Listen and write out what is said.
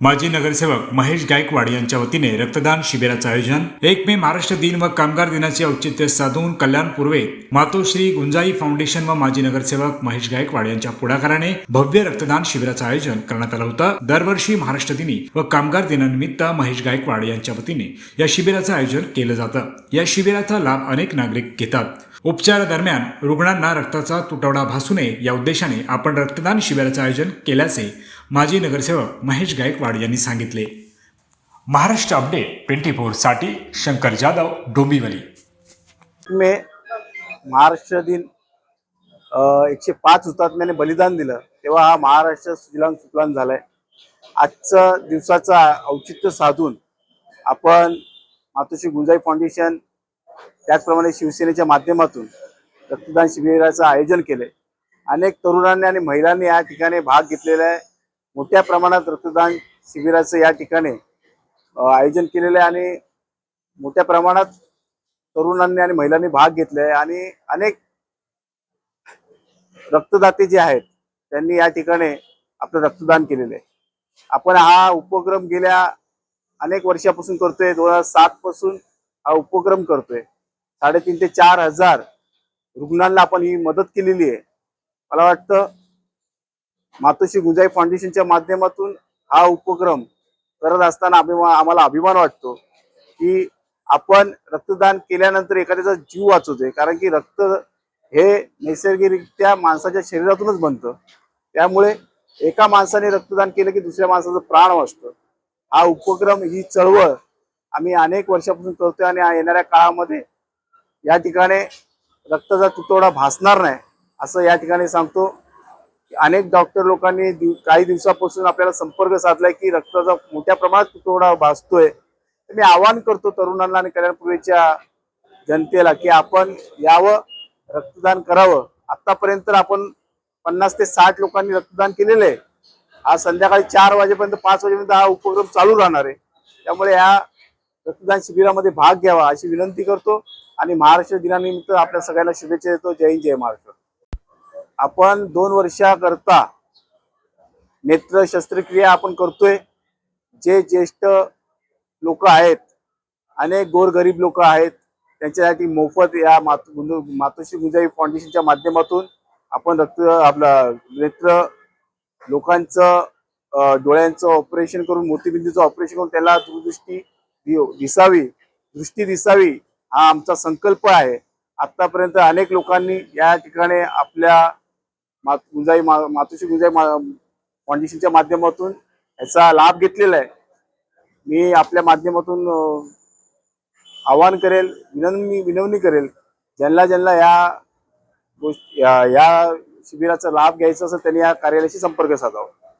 माजी नगरसेवक महेश गायकवाड यांच्या वतीने रक्तदान शिबिराचं आयोजन. एक मे महाराष्ट्र दिन व कामगार दिनाचे औचित्य साधून कल्याण पूर्वे मातोश्री गुंजाई फाउंडेशन व माजी नगरसेवक महेश गायकवाड यांच्या पुढाकाराने भव्य रक्तदान शिबिराचं आयोजन करण्यात आलं होतं. दरवर्षी महाराष्ट्र दिनी व कामगार दिनानिमित्त महेश गायकवाड यांच्या वतीने या शिबिराचं आयोजन केलं जातं. या शिबिराचा लाभ अनेक नागरिक घेतात. उपचारादरम्यान रुग्णांना रक्ताचा तुटवडा भासू नये या उद्देशाने आपण रक्तदान शिबिराचं आयोजन केल्याचे माजी नगरसेवक महेश गायकवाड यांनी सांगितले. महाराष्ट्र अपडेट ट्वेंटी फोरसाठी शंकर जाधव डोंबिवली. मे महाराष्ट्र दिन एकशे पाच हुतात्म्याने बलिदान दिलं तेव्हा हा महाराष्ट्र सुजलाम सुफलाम झालाय. आजचा दिवसाचा औचित्य साधून आपण मातोश्री गुंजाई फाउंडेशन त्याचप्रमाणे शिवसेनेच्या माध्यमातून रक्तदान शिबिराचं आयोजन केलंय. अनेक तरुणांनी आणि महिलांनी या ठिकाणी भाग घेतलेला आहे. मोठ्या प्रमाणात रक्तदान शिबिराचं या ठिकाणी आयोजन केलेलं आहे आणि मोठ्या प्रमाणात तरुणांनी आणि महिलांनी भाग घेतलाय आणि अनेक रक्तदाते जे आहेत त्यांनी या ठिकाणी आपलं रक्तदान केलेलं आहे आपण हा उपक्रम गेल्या अनेक वर्षापासून करतोय. दोन हजार सात पासून हा उपक्रम करतोय. साडेतीन ते चार हजार रुग्णांना आपण ही मदत केलेली आहे. मला वाटतं मातोश्री गुंजाई फाउंडेशनच्या माध्यमातून हा उपक्रम करत असताना अभिमान आम्हाला अभिमान वाटतो की आपण रक्तदान केल्यानंतर एखाद्याचा जीव वाचवतोय. कारण की रक्त हे नैसर्गिकरित्या माणसाच्या शरीरातूनच बनतं. त्यामुळे एका माणसाने रक्तदान केलं की दुसऱ्या माणसाचं प्राण वाचतं. हा उपक्रम ही चळवळ आम्ही अनेक वर्षापासून करतोय आणि येणाऱ्या काळामध्ये या ठिकाणी रक्ताचा तुटवडा भासणार नाही असं या ठिकाणी सांगतो. अनेक डॉक्टर लोकांनी दिव- काही दिवसापासून आपल्याला संपर्क साधलाय की रक्ताचा मोठ्या प्रमाणात तुटवडा भासतोय. तर मी आवाहन करतो तरुणांना आणि कल्याणपूर्वीच्या जनतेला की आपण यावं रक्तदान करावं. आतापर्यंत तर आपण पन्नास ते साठ लोकांनी रक्तदान केलेलं आहे आज संध्याकाळी चार वाजेपर्यंत पाच वाजेपर्यंत हा उपक्रम चालू राहणार आहे. त्यामुळे या रक्तदान शिबिरामध्ये भाग घ्यावा अशी विनंती करतो. आणि महाराष्ट्र दिनानिमित्त आपल्या सगळ्यांना शुभेच्छा देतो. जय हिंद जय महाराष्ट्र. आपण दोन वर्षाकरता नेत्र शस्त्रक्रिया आपण करतोय. जे ज्येष्ठ लोक आहेत अनेक गोरगरीब लोक आहेत त्यांच्यासाठी मोफत या मात मातोश्री गुंजाई फाउंडेशनच्या माध्यमातून आपण रक्त आपलं नेत्र लोकांचं डोळ्यांचं ऑपरेशन करून मोतीबिंदूचं ऑपरेशन करून त्याला दूरदृष्टी दिसावी दृष्टी दिसावी हा आमचा संकल्प आहे. आतापर्यंत अनेक लोकांनी या ठिकाणी आपल्या मा- गुंजाई मा- मातोश्री गुंजाई मा- फाउंडेशनच्या माध्यमातून याचा लाभ घेतलेला आहे. मी आपल्या माध्यमातून आवाहन करेल विनवणी विनवणी करेल ज्यांना ज्यांना या गोष्ट या या शिबिराचा लाभ घ्यायचा असेल त्यांनी या कार्यालयाशी संपर्क साधावा.